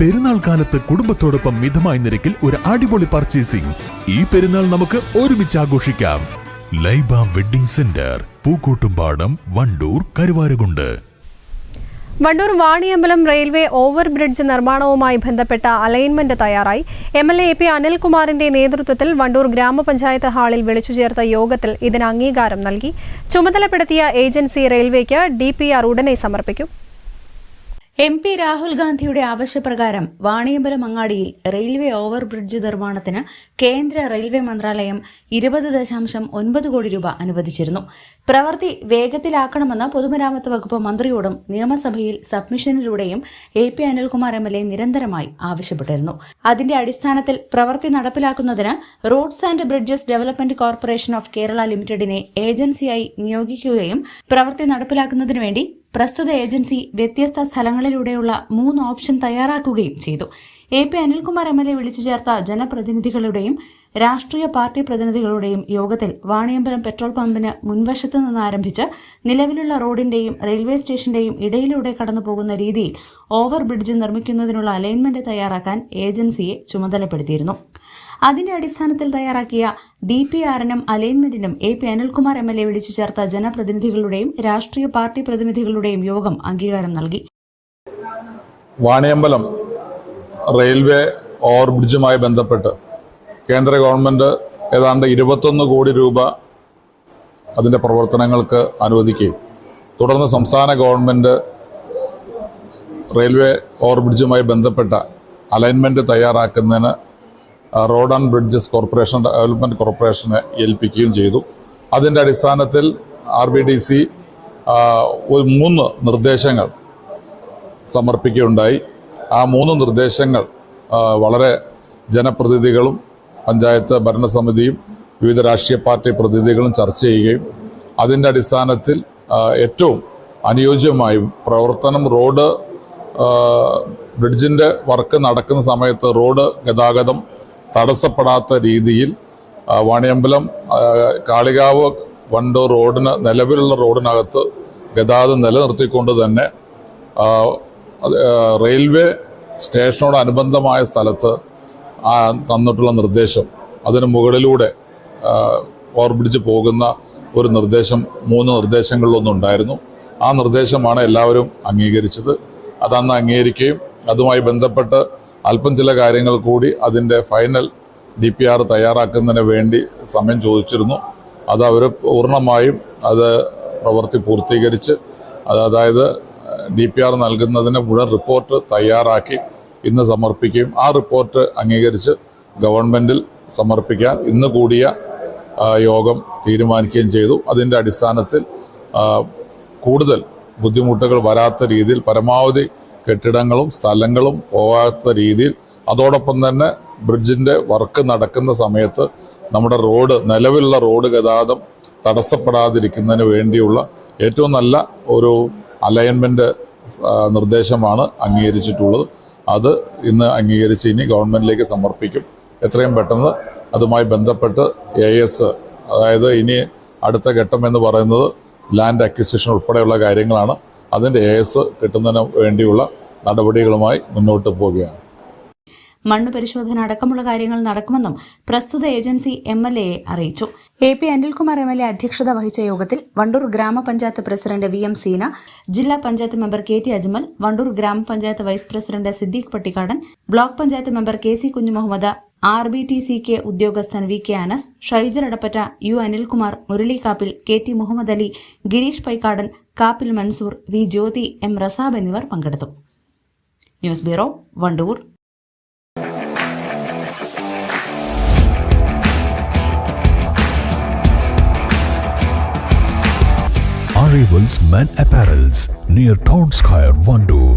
പെരുന്നാൾ കാലത്ത് കുടുംബത്തോടൊപ്പം മിതമായ നിരക്കിൽ ഒരു അടിപൊളി പർച്ചേസിംഗ് ഈ പെരുന്നാൾ നമുക്ക് ഒരുമിച്ച് ആഘോഷിക്കാം. Laiba wedding centre Pookkottumpadam Wandoor Karuvarakundu. Wandoor Vaniyambalam railway over bridge നിർമ്മാണവുമായി ബന്ധപ്പെട്ട അലൈൻമെന്റ് തയ്യാറായി. എം എൽ എ പി അനിൽകുമാറിന്റെ നേതൃത്വത്തിൽ വണ്ടൂർ ഗ്രാമപഞ്ചായത്ത് ഹാളിൽ വിളിച്ചു ചേർത്ത യോഗത്തിൽ ഇതിന് അംഗീകാരം നൽകി. ചുമതലപ്പെടുത്തിയ ഏജൻസി റെയിൽവേക്ക് ഡി ഉടനെ സമർപ്പിക്കും. എം പി രാഹുൽ ഗാന്ധിയുടെ ആവശ്യപ്രകാരം വാണിയമ്പലം അങ്ങാടിയിൽ റെയിൽവേ ഓവർ ബ്രിഡ്ജ് നിർമ്മാണത്തിന് കേന്ദ്ര റെയിൽവേ മന്ത്രാലയം ഇരുപത് ദശാംശം ഒൻപത് കോടി രൂപ അനുവദിച്ചിരുന്നു. പ്രവൃത്തി വേഗത്തിലാക്കണമെന്ന് പൊതുമരാമത്ത് വകുപ്പ് മന്ത്രിയോടും നിയമസഭയിൽ സബ്മിഷനിലൂടെയും A P Anilkumar M L A നിരന്തരമായി ആവശ്യപ്പെട്ടിരുന്നു. അതിന്റെ അടിസ്ഥാനത്തിൽ പ്രവൃത്തി നടപ്പിലാക്കുന്നതിന് roads and bridges development corporation of Kerala ലിമിറ്റഡിനെ ഏജൻസിയായി നിയോഗിക്കുകയും പ്രവൃത്തി നടപ്പിലാക്കുന്നതിനു വേണ്ടി പ്രസ്തുത ഏജൻസി വ്യത്യസ്ത സ്ഥലങ്ങളിലൂടെയുള്ള മൂന്ന് ഓപ്ഷൻ തയ്യാറാക്കുകയും ചെയ്തു. A P Anilkumar M L A വിളിച്ചു ചേർത്ത ജനപ്രതിനിധികളുടെയും രാഷ്ട്രീയ പാർട്ടി പ്രതിനിധികളുടെയും യോഗത്തിൽ വാണിയമ്പലം പെട്രോൾ പമ്പിന് മുൻവശത്ത് നിന്ന് ആരംഭിച്ച് നിലവിലുള്ള റോഡിന്റെയും റെയിൽവേ സ്റ്റേഷന്റെയും ഇടയിലൂടെ കടന്നുപോകുന്ന രീതിയിൽ ഓവർ ബ്രിഡ്ജ് നിർമ്മിക്കുന്നതിനുള്ള അലൈൻമെന്റ് തയ്യാറാക്കാൻ ഏജൻസിയെ ചുമതലപ്പെടുത്തിയിരുന്നു. അതിന്റെ അടിസ്ഥാനത്തിൽ തയ്യാറാക്കിയ ഡി പി ആറിനും അലൈൻമെന്റിനും A P Anilkumar M L A വിളിച്ചു ചേർത്ത ജനപ്രതിനിധികളുടെയും രാഷ്ട്രീയ പാർട്ടി പ്രതിനിധികളുടെയും യോഗം അംഗീകാരം നൽകി. വാണിയമ്പലം റെയിൽവേ ഓവർബ്രിഡ്ജുമായി ബന്ധപ്പെട്ട് കേന്ദ്ര ഗവൺമെന്റ് ഏതാണ്ട് ഇരുപത്തൊന്ന് കോടി രൂപ അതിന്റെ പ്രവർത്തനങ്ങൾക്ക് അനുവദിക്കുകയും തുടർന്ന് സംസ്ഥാന ഗവൺമെന്റ് റെയിൽവേ ഓവർബ്രിഡ്ജുമായി ബന്ധപ്പെട്ട അലൈൻമെന്റ് തയ്യാറാക്കുന്നതിന് road and bridges corporation development കോർപ്പറേഷനെ ഏൽപ്പിക്കുകയും ചെയ്തു. അതിന്റെ അടിസ്ഥാനത്തിൽ ആർ ബി ഡി സി ഒരു മൂന്ന് നിർദ്ദേശങ്ങൾ സമർപ്പിക്കുകയുണ്ടായി. ആ മൂന്ന് നിർദ്ദേശങ്ങൾ വളരെ ജനപ്രതിനിധികളും പഞ്ചായത്ത് ഭരണസമിതിയും വിവിധ രാഷ്ട്രീയ പാർട്ടി പ്രതിനിധികളും ചർച്ച ചെയ്യുകയും അതിന്റെ അടിസ്ഥാനത്തിൽ ഏറ്റവും അനുയോജ്യമായും പ്രവർത്തനം റോഡ് ബ്രിഡ്ജിന്റെ വർക്ക് നടക്കുന്ന സമയത്ത് റോഡ് ഗതാഗതം തടസ്സപ്പെടാത്ത രീതിയിൽ വാണിയമ്പലം കാളികാവ് വണ്ടൂർ റോഡിന് നിലവിലുള്ള റോഡിനകത്ത് ഗതാഗതം നിലനിർത്തിക്കൊണ്ട് തന്നെ റെയിൽവേ സ്റ്റേഷനോട് അനുബന്ധമായ സ്ഥലത്ത് തന്നിട്ടുള്ള നിർദ്ദേശം. അതിന് മുകളിലൂടെ ഓർബിഡിച്ച് പോകുന്ന ഒരു നിർദ്ദേശം മൂന്ന് നിർദ്ദേശങ്ങളിലൊന്നും ഉണ്ടായിരുന്നു ആ നിർദ്ദേശമാണ് എല്ലാവരും അംഗീകരിച്ചത്. അതന്ന് അംഗീകരിക്കുകയും അതുമായി ബന്ധപ്പെട്ട് അല്പം ചില കാര്യങ്ങൾ കൂടി അതിന്റെ ഫൈനൽ ഡി പി ആർ തയ്യാറാക്കുന്നതിന് വേണ്ടി സമയം ചോദിച്ചിരുന്നു. അത് അവർ പൂർണമായും അത് പ്രവൃത്തി പൂർത്തീകരിച്ച് അത് അതായത് ഡി പി ആർ നൽകുന്നതിന് മുഴുവൻ റിപ്പോർട്ട് തയ്യാറാക്കി ഇന്ന് സമർപ്പിക്കുകയും ആ റിപ്പോർട്ട് അംഗീകരിച്ച് ഗവൺമെന്റിൽ സമർപ്പിക്കാൻ ഇന്ന് കൂടിയ യോഗം തീരുമാനിക്കുകയും ചെയ്തു. അതിന്റെ അടിസ്ഥാനത്തിൽ കൂടുതൽ ബുദ്ധിമുട്ടുകൾ വരാത്ത രീതിയിൽ പരമാവധി കെട്ടിടങ്ങളും സ്ഥലങ്ങളും പോകാത്ത രീതിയിൽ അതോടൊപ്പം തന്നെ ബ്രിഡ്ജിന്റെ വർക്ക് നടക്കുന്ന സമയത്ത് നമ്മുടെ റോഡ് നിലവിലുള്ള റോഡ് ഗതാഗതം തടസ്സപ്പെടാതിരിക്കുന്നതിന് വേണ്ടിയുള്ള ഏറ്റവും നല്ല ഒരു അലൈൻമെന്റ് നിർദ്ദേശമാണ് അംഗീകരിച്ചിട്ടുള്ളത്. അത് ഇന്ന് അംഗീകരിച്ച് ഇനി ഗവൺമെന്റിലേക്ക് സമർപ്പിക്കും. എത്രയും പെട്ടെന്ന് അതുമായി ബന്ധപ്പെട്ട് എ എസ് അതായത് ഇനി അടുത്ത ഘട്ടം എന്ന് പറയുന്നത് ലാൻഡ് അക്വിസിഷൻ ഉൾപ്പെടെയുള്ള കാര്യങ്ങളാണ്. അതിന്റെ ഏസ് എസ് കിട്ടുന്നതിന് വേണ്ടിയുള്ള നടപടികളുമായി മുന്നോട്ട് പോവുകയാണ്. മണ്ണ് പരിശോധന അടക്കമുള്ള കാര്യങ്ങൾ നടക്കുമെന്നും പ്രസ്തുത ഏജൻസി എം എൽ എയെ അറിയിച്ചു. A P Anilkumar M L A അധ്യക്ഷത വഹിച്ച യോഗത്തിൽ വണ്ടൂർ ഗ്രാമപഞ്ചായത്ത് പ്രസിഡന്റ് വി എം സീന ജില്ലാ panchayat member K T Ajmal Wandoor grama panchayat vice president Siddique Pattikkadan block panchayat member K C Kunjumuhammed R B T C K ഉദ്യോഗസ്ഥൻ V K Anas Shaijar Adappatta U Anilkumar Murali Kappil K T Muhammad Ali Gireesh Paikkadan Kappil Mansoor V Jyothi M Rasab എന്നിവർ പങ്കെടുത്തു news bureau Wandoor Arrivals Men Apparels near Town Square, Vandoor.